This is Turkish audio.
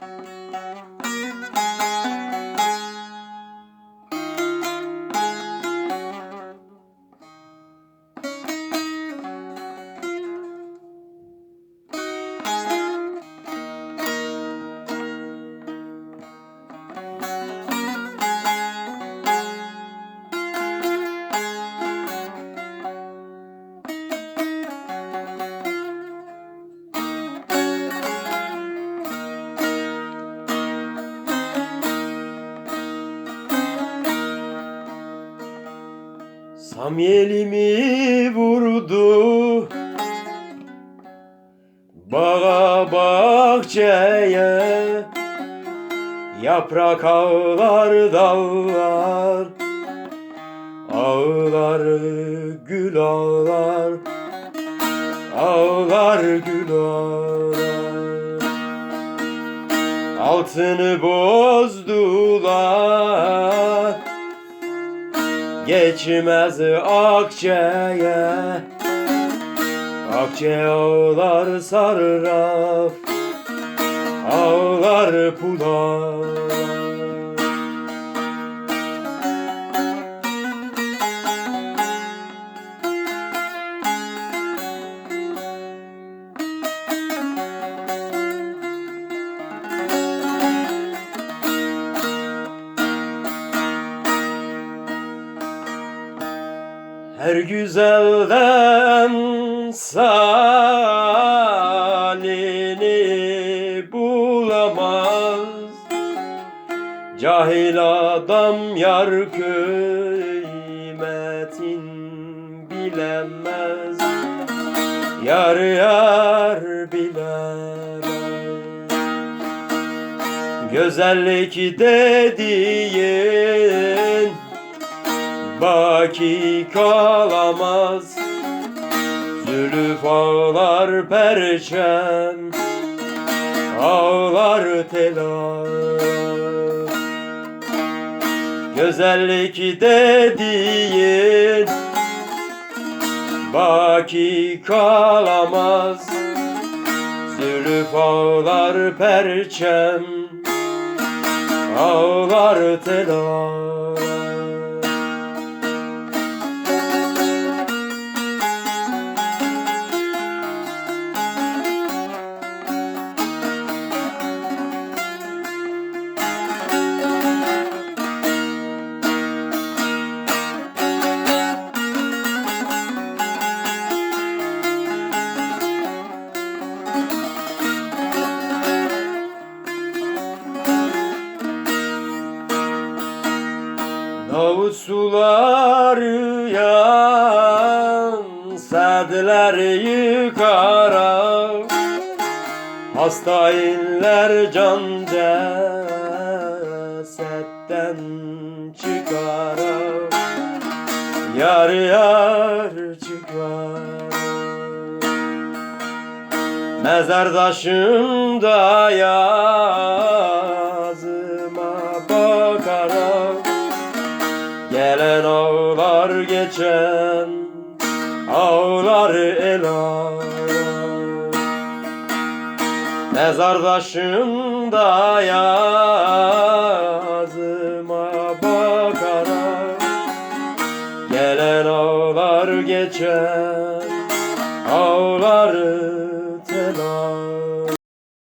Música Samyelimi vurdu. Bağa bahçeye Yaprak ağlar dallar. Ağlar gül ağlar. Ağlar gül ağlar. Altını bozdular Geçmez akçeye. Akçe ağlar sarraf Ağlar pular Her güzelden salini bulamaz. Cahil adam yar kıymetin bilemez. Yar yar bilemez. Güzellik dediğin Baki kalamaz. Zülüf ağlar perçem. Ağlar telar. Güzellik dediğin Baki kalamaz. Zülüf ağlar perçem. Ağlar telar Davut suları yan Sedler yıkara. Hasta iller can cesetten çıkara. Yar yar çıkar. Mezardaşımda yazıma Yıllar geçen ağlar el ağlar. Mezardaşımda yazıma bakarak Gelen ağlar geçen ağlar telar